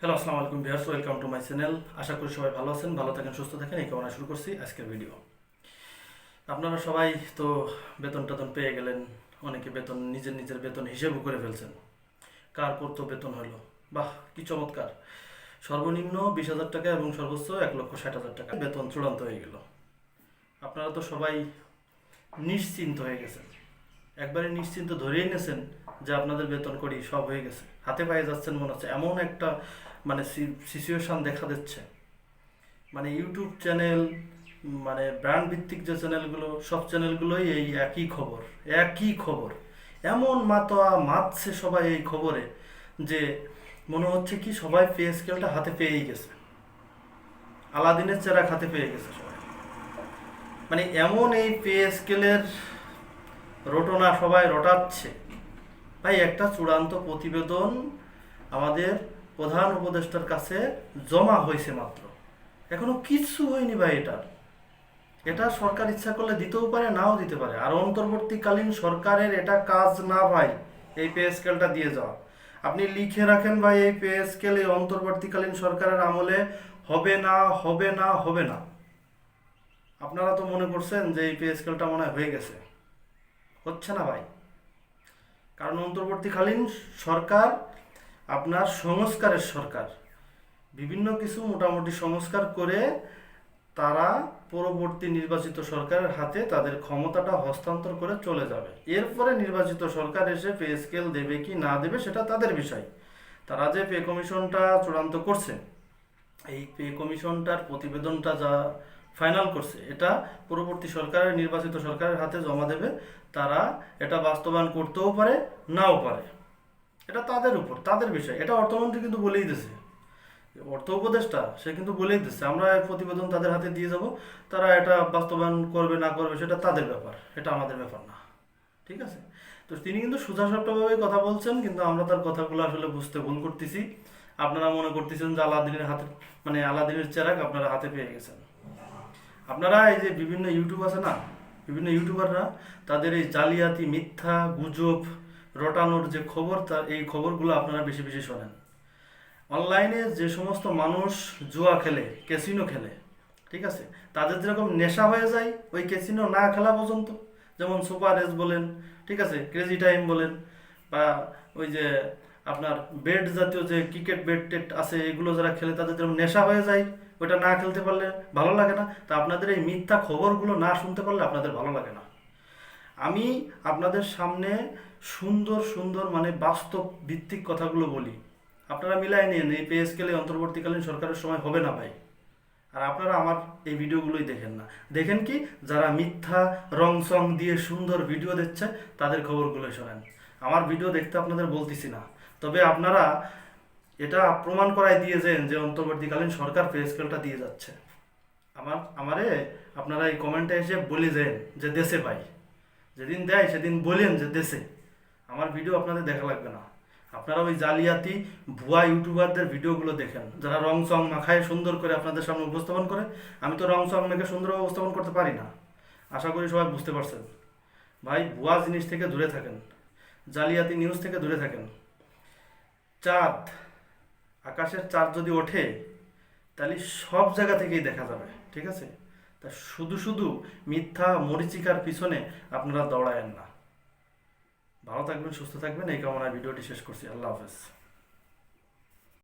Hello আসসালামু আলাইকুম viewers welcome to my channel আশা করি সবাই ভালো আছেন, ভালো থাকেন, সুস্থ থাকেন। এই কামনা শুরু করছি আজকের ভিডিও আপনারা সবাই তো বেতন টেতন পেয়ে গেলেন, অনেকে বেতন, নিজের নিজের বেতন হিসেবও করে ফেলছেন। কার কত বেতন হলো? বাহ, কি চমৎকার। সর্বনিম্ন বিশ হাজার টাকা এবং সর্বোচ্চ এক লক্ষ ষাট হাজার টাকা বেতন চূড়ান্ত হয়ে গেল। আপনারা তো সবাই নিশ্চিন্ত হয়ে গেছেন। একবারে নিশ্চিন্ত ধরেই নিয়েছেন যে আপনাদের বেতন করি সব হয়ে গেছে। হাতে পায়ে যাচ্ছেন মনে হচ্ছে, এমন একটা মানে সিচুয়েশন দেখা দিচ্ছে। মানে ইউটিউব চ্যানেল মানে ব্র্যান্ড ভিত্তিক যে চ্যানেলগুলো সব চ্যানেলগুলোই এই একই খবর একই খবর। এমন মাতোয়া, মাতছে সবাই এই খবরে যে মনে হচ্ছে কি সবাই পে স্কেলটা হাতে পেয়েই গেছে। আলাদিনের চেরাক হাতে পেয়ে গেছে সবাই। মানে এমন এই পে স্কেলের রটনা সবাই রটাচ্ছে। ভাই, একটা চূড়ান্ত প্রতিবেদন আমাদের প্রধান উপদেষ্টার কাছে জমা হয়েছে মাত্র। এখনও কিচ্ছু হয়নি ভাই এটার। এটা সরকার ইচ্ছা করলে দিতেও পারে, নাও দিতে পারে। আর অন্তর্বর্তীকালীন সরকারের এটা কাজ না ভাই, এই পে স্কেলটা দিয়ে যাওয়া। আপনি লিখে রাখেন ভাই এই পে স্কেল এই অন্তর্বর্তীকালীন সরকারের আমলে হবে না হবে না হবে না। আপনারা তো মনে করছেন যে এই পে স্কেলটা মনে হয় হয়ে গেছে। হচ্ছে না ভাই। কারণ অন্তর্বর্তীকালীন সরকার আপনার সংস্কারের সরকার। বিভিন্ন কিছু মোটামুটি সংস্কার করে তারা পরবর্তী নির্বাচিত সরকারের হাতে তাদের ক্ষমতাটা হস্তান্তর করে চলে যাবে। এরপরে নির্বাচিত সরকার এসে পে স্কেল দেবে কি না দেবে সেটা তাদের বিষয়। তারা যে পে কমিশনটা চূড়ান্ত করছে, এই পে কমিশনটার প্রতিবেদনটা যা ফাইনাল করছে, এটা পরবর্তী সরকারের নির্বাচিত সরকারের হাতে জমা দেবে। তারা এটা বাস্তবায়ন করতেও পারে, নাও পারে। এটা তাদের উপর, তাদের বিষয়। এটা অর্থমন্ত্রী কিন্তু বলেই দিছে অর্থ উপদেষ্টা, সে কিন্তু বলেই দিচ্ছে আমরা প্রতিবেদন তাদের হাতে দিয়ে যাব। তারা এটা বাস্তবায়ন করবে, না করবে, সেটা তাদের ব্যাপার। এটা আমাদের ব্যাপার না। ঠিক আছে? তো তিনি কিন্তু সোজাসাপটাভাবে কথা বলছেন, কিন্তু আমরা তার কথাগুলো আসলে বুঝতে ভুল করতেছি। আপনারা মনে করতেছেন যে আলাদিনের হাতে মানে আলাদিনের চেরাক আপনারা হাতে পেয়ে গেছেন। আপনারা এই যে বিভিন্ন ইউটিউব আছে না, বিভিন্ন ইউটিউবাররা তাদের এই জালিয়াতি, মিথ্যা, গুজব রটানোর যে খবর, তার এই খবরগুলো আপনারা বেশি বেশি শোনেন। অনলাইনে যে সমস্ত মানুষ জুয়া খেলে, ক্যাসিনো খেলে, ঠিক আছে? তাদের যেরকম নেশা হয়ে যায়, ওই ক্যাসিনো না খেলা পর্যন্ত। যেমন সুপার এস বলেন, ঠিক আছে? ক্রেজি টাইম বলেন, বা ওই যে আপনার বেড জাতীয় যে ক্রিকেট বেড টেট আছে, এগুলো যারা খেলে, তাদের যেরকম নেশা হয়ে যায়, ওইটা না খেলতে পারলে ভালো লাগে না। তা আপনাদের এই মিথ্যা খবরগুলো না শুনতে পারলে আপনাদের ভালো লাগে না। আমি আপনাদের সামনে সুন্দর সুন্দর মানে বাস্তব ভিত্তিক কথাগুলো বলি। আপনারা মিলাই নিন এই পে স্কেলে অন্তর্বর্তীকালীন সরকারের সময় হবে না ভাই। আর আপনারা আমার এই ভিডিওগুলোই দেখেন না। দেখেন কি, যারা মিথ্যা রং সং দিয়ে সুন্দর ভিডিও দিচ্ছে তাদের খবরগুলো শোনেন। আমার ভিডিও দেখতে আপনাদের বলতেছি না। তবে আপনারা এটা প্রমাণ করাই দিয়েছেন যে অন্তর্বর্তীকালীন সরকার পে স্কেলটা দিয়ে যাচ্ছে। আমার, আমারে আপনারা এই কমেন্টে এসে বলে দেন যে দেশে পাই যেদিন দেয়, সেদিন বলেন যে দেশে। আমার ভিডিও আপনাদের দেখা লাগবে না। আপনারা ওই জালিয়াতি ভুয়া ইউটিউবারদের ভিডিওগুলো দেখেন। যারা রং সং মাখায় সুন্দর করে আপনাদের সামনে উপস্থাপন করে, আমি তো রং সং মেখে সুন্দরভাবে উপস্থাপন করতে পারি না। আশা করি সবাই বুঝতে পারছেন। ভাই, ভুয়া জিনিস থেকে দূরে থাকেন। জালিয়াতি নিউজ থেকে দূরে থাকেন। চাঁদ, আকাশের চাঁদ যদি ওঠে, তাহলে সব জায়গা থেকেই দেখা যাবে। ঠিক আছে? তা শুধু শুধু মিথ্যা মরিচিকার পিছনে আপনারা দৌড়ায়েন না। ভালো থাকবেন, সুস্থ থাকবেন, এই কামনায় ভিডিওটি শেষ করছি। আল্লাহ হাফেজ।